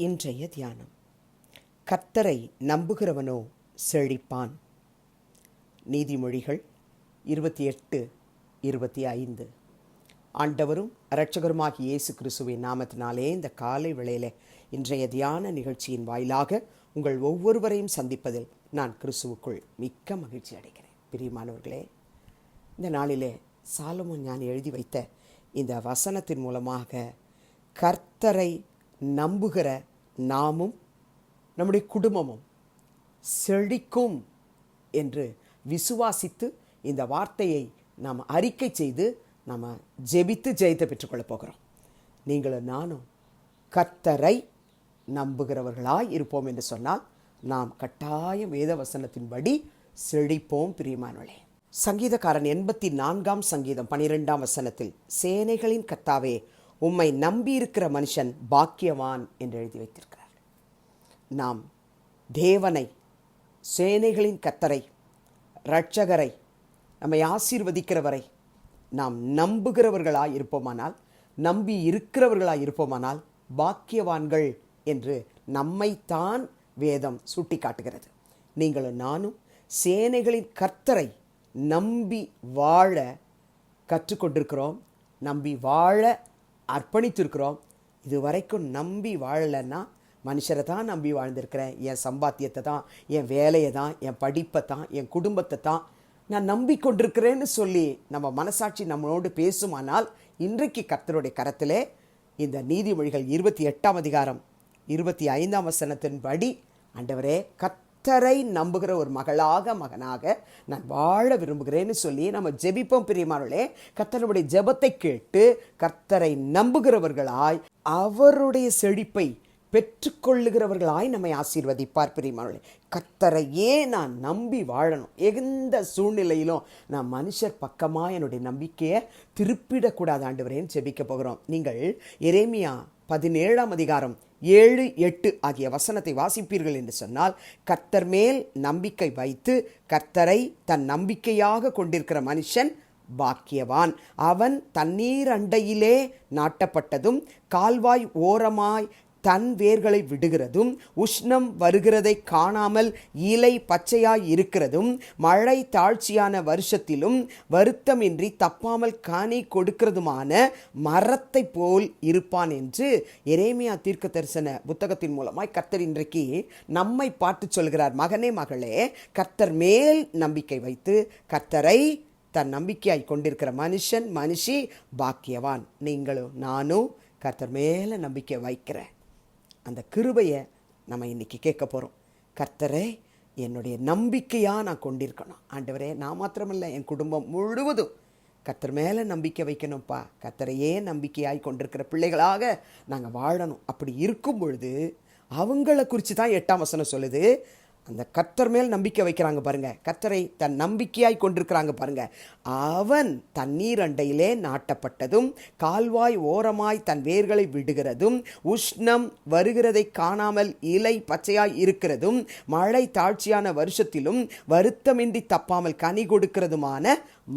இன்றைய தியானம். கர்த்தரை நம்புகிறவனோ செழிப்பான். நீதிமொழிகள் இருபத்தி எட்டு இருபத்தி ஐந்து. ஆண்டவரும் இரட்சகருமாகி இயேசு கிறிஸ்துவின் நாமத்தினாலே இந்த காலை வேளையில் இன்றைய தியான நிகழ்ச்சியின் வாயிலாக உங்கள் ஒவ்வொருவரையும் சந்திப்பதில் நான் கிறிஸ்துவுக்குள் மிக்க மகிழ்ச்சி அடைகிறேன். பிரியமானவர்களே இந்த நாளிலே சாலமும் ஞானி எழுதி வைத்த இந்த வசனத்தின் மூலமாக கர்த்தரை நம்புகிற நாமும் நம்முடைய குடும்பமும் செழிக்கும் என்று விசுவாசித்து இந்த வார்த்தையை நாம் அறிக்கை செய்து நாம் ஜெபித்து ஜெயத்தை பெற்றுக்கொள்ளப் போகிறோம். நீங்களும் நானும் கர்த்தரை நம்புகிறவர்களாய் இருப்போம் என்று சொன்னால் நாம் கட்டாயம் வேத வசனத்தின்படி செழிப்போம் பிரியமானவளே சங்கீதக்காரன் எண்பத்தி நான்காம் சங்கீதம் பனிரெண்டாம் வசனத்தில் சேனைகளின் கத்தாவே உம்மை நம்பியிருக்கிற மனுஷன் பாக்கியவான் என்று எழுதி வைத்திருக்கிறார். நாம் தேவனை சேனைகளின் கத்தரை இரட்சகரை நம்மை ஆசீர்வதிக்கிறவரை நாம் நம்புகிறவர்களாய் இருப்போமானால் நம்பி இருக்கிறவர்களாய் இருப்போமானால் பாக்கியவான்கள் என்று நம்மைத்தான் வேதம் சுட்டி காட்டுகிறது நீங்களும் நானும் சேனைகளின் கர்த்தரை நம்பி வாழ கற்றுக்கொண்டிருக்கிறோம். நம்பி வாழ அர்ப்பணித்திருக்கிறோம். இது வரைக்கும் நம்பி வாழலைன்னா மனுஷரை தான் நம்பி வாழ்ந்திருக்கிறேன். என் சம்பாத்தியத்தை தான் என் வேலையை தான் என் படிப்பை தான் என் குடும்பத்தை தான் நான் நம்பிக்கொண்டிருக்கிறேன்னு சொல்லி நம்ம மனசாட்சி நம்மளோடு பேசுமானால் இன்றைக்கு கர்த்தருடைய கரத்திலே இந்த நீதிமொழிகள் இருபத்தி எட்டாம் அதிகாரம் இருபத்தி ஐந்தாம் வசனத்தின்படி ஆண்டவரே கர்த்தரை நம்புகிற ஒரு மகளாக மகனாக நான் வாழ விரும்புகிறேன்னு சொல்லி நம்ம ஜெபிப்போம் பிரியமானே கர்த்தருடைய ஜெபத்தை கேட்டு கர்த்தரை நம்புகிறவர்களாய் அவருடைய செழிப்பை பெற்றுக்கொள்ளுகிறவர்களாய் நம்மை ஆசீர்வதிப்பார் பிரியமானே கர்த்தரையே நான் நம்பி வாழணும். எந்த சூழ்நிலையிலும் நான் மனுஷர் பக்கமாக என்னுடைய நம்பிக்கையை திருப்பிடக்கூடாது ஆண்டவரேன்னு ஜெபிக்க போகிறோம். நீங்கள் எரேமியா பதினேழாம் அதிகாரம் ஏழு எட்டு ஆகிய வசனத்தை வாசிப்பீர்கள் என்று சொன்னால் கர்த்தர் மேல் நம்பிக்கை வைத்து கர்த்தரை தன் நம்பிக்கையாக கொண்டிருக்கிற மனுஷன் பாக்கியவான். அவன் தண்ணீர் அண்டையிலே நாட்டப்பட்டதும் கால்வாய் ஓரமாய் தன் வேர்களை விடுகிறதும் உஷ்ணம் வருகிறதை காணாமல் இலை பச்சையாய் இருக்கிறதும் மழை தாழ்ச்சியான வருஷத்திலும் வருத்தமின்றி தப்பாமல் காணி கொடுக்கிறதுமான மரத்தை போல் இருப்பான் என்று எரேமியா தீர்க்க தரிசன புத்தகத்தின் மூலமாய் கர்த்தர் இன்றைக்கு நம்மை பார்த்து சொல்கிறார். மகனே மகளே கர்த்தர் மேல் நம்பிக்கை வைத்து கர்த்தரை தன் நம்பிக்கையாய் கொண்டிருக்கிற மனுஷன் மனுஷி பாக்கியவான். நீங்களும் நானும் கர்த்தர் மேலே நம்பிக்கை வைக்கிறேன். அந்த கிருபையை நம்ம இன்றைக்கி கேட்க போகிறோம் கர்த்தரே என்னுடைய நம்பிக்கையாக நான் கொண்டிருக்கணும். ஆண்டவரே நான் மாத்திரமில்லை என் குடும்பம் முழுவதும் கத்தர் மேலே நம்பிக்கை வைக்கணும்ப்பா. கத்தரையே நம்பிக்கையாய் கொண்டிருக்கிற பிள்ளைகளாக நாங்கள் வாழணும். அப்படி இருக்கும் பொழுது அவங்கள குறித்து தான் எட்டாம் வசனம் சொல்லுது. அந்த கத்தர் மேல் நம்பிக்கை வைக்கிறாங்க பாருங்க. கத்தரை தன் நம்பிக்கையாய் கொண்டிருக்கிறாங்க பாருங்க. அவன் தண்ணீர் அண்டையிலே நாட்டப்பட்டதும் கால்வாய் ஓரமாய் தன் வேர்களை விடுகிறதும் உஷ்ணம் வருகிறதை காணாமல் இலை பச்சையாய் இருக்கிறதும் மழை தாழ்ச்சியான வருஷத்திலும் வருத்தமின்றி தப்பாமல் கனி கொடுக்கிறதுமான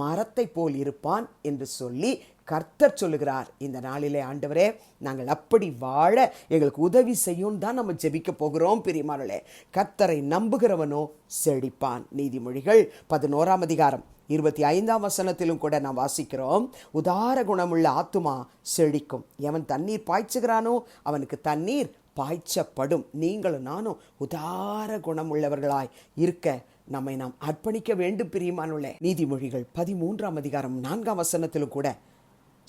மரத்தை போல் இருப்பான் என்று சொல்லி கர்த்தர் சொல்லுகிறார் இந்த நாளிலே ஆண்டவரே நாங்கள் அப்படி வாழ எங்களுக்கு உதவி செய்யும் தான் நம்ம ஜெபிக்க போகிறோம் பிரியமானே கர்த்தரை நம்புகிறவனோ செழிப்பான். நீதிமொழிகள் பதினோராம் அதிகாரம். இருபத்தி ஐந்தாம் வசனத்திலும் கூட நாம் வாசிக்கிறோம் உதார குணமுள்ள ஆத்துமா செழிக்கும். எவன் தண்ணீர் பாய்ச்சுகிறானோ அவனுக்கு தண்ணீர் பாய்ச்சப்படும். நீங்களும் நானும் உதார குணமுள்ளவர்களாய் இருக்க நம்மை நாம் அர்ப்பணிக்க வேண்டும் பிரியமானுள்ள நீதிமொழிகள் பதிமூன்றாம் அதிகாரம் நான்காம் வசனத்திலும் கூட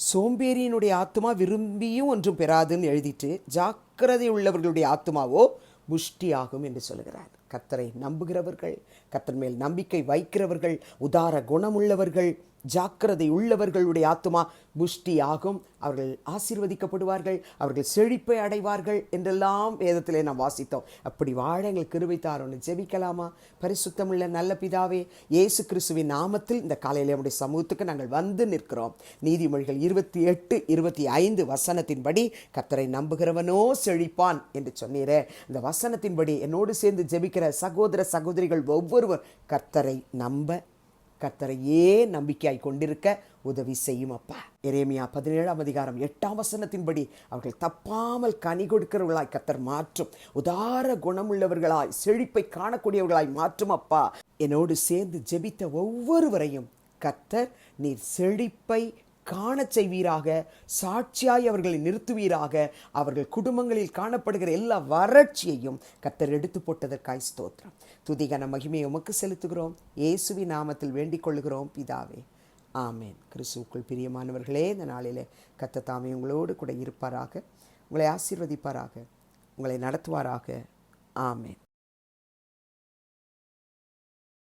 சோம்பேறியினுடைய ஆத்மா விரும்பியும் ஒன்றும் பெறாதுன்னு எழுதிட்டு ஜாக்கிரதை உள்ளவர்களுடைய ஆத்மாவோ புஷ்டியாகும் என்று சொல்கிறார் கத்தரை நம்புகிறவர்கள் கத்தர் மேல் நம்பிக்கை வைக்கிறவர்கள் உதார குணமுள்ளவர்கள் ஜாக்கிரதை உள்ளவர்களுடைய ஆத்மா புஷ்டி ஆகும் அவர்கள் ஆசீர்வதிக்கப்படுவார்கள் அவர்கள் செழிப்பை அடைவார்கள் என்றெல்லாம் வேதத்திலே நாம் வாசித்தோம். அப்படி வாழ எங்களுக்கு கிருபை தாரோன்னு ஜெபிக்கலாமா? பரிசுத்தமுள்ள நல்ல பிதாவே இயேசு கிறிஸ்துவின் நாமத்தில் இந்த காலையில் நம்முடைய சமூகத்துக்கு நாங்கள் வந்து நிற்கிறோம். நீதிமொழிகள் இருபத்தி எட்டு இருபத்தி ஐந்து வசனத்தின்படி கத்தரை நம்புகிறவனோ செழிப்பான் என்று சொன்னீரே. இந்த வசனத்தின்படி என்னோடு சேர்ந்து ஜெபிக்கிற சகோதர சகோதரிகள் ஒவ்வொருவர் கர்த்தரை நம்ப கத்தரையே நம்பிக்கையாய் கொண்டிருக்க உதவி செய்யும் அப்பா. எரேமியா பதினேழாம் அதிகாரம் எட்டாம் வசனத்தின்படி அவர்கள் தப்பாமல் கனி கொடுக்கிறவர்களாய் கத்தர் மாற்றும். உதார குணமுள்ளவர்களாய் செழிப்பை காணக்கூடியவர்களாய் மாற்றும் அப்பா. என்னோடு சேர்ந்து ஜெபித்த ஒவ்வொருவரையும் கத்தர் நீர் செழிப்பை காணச் செய்வீராக சாட்சியாய் அவர்களை நிறுத்துவீராக. அவர்கள் குடும்பங்களில் காணப்படுகிற எல்லா வறட்சியையும் கத்தர் எடுத்து போட்டதற்காய் ஸ்தோத்திரம். துதிகன மகிமையை உமக்கு செலுத்துகிறோம். இயேசுவி நாமத்தில் வேண்டிக் கொள்ளுகிறோம். பிதாவே ஆமேன். கிறிஸ்துவுக்குள் பிரியமானவர்களே இந்த நாளில் கத்த தாமே உங்களோடு கூட இருப்பாராக. உங்களை ஆசீர்வதிப்பாராக. உங்களை நடத்துவாராக. ஆமேன்.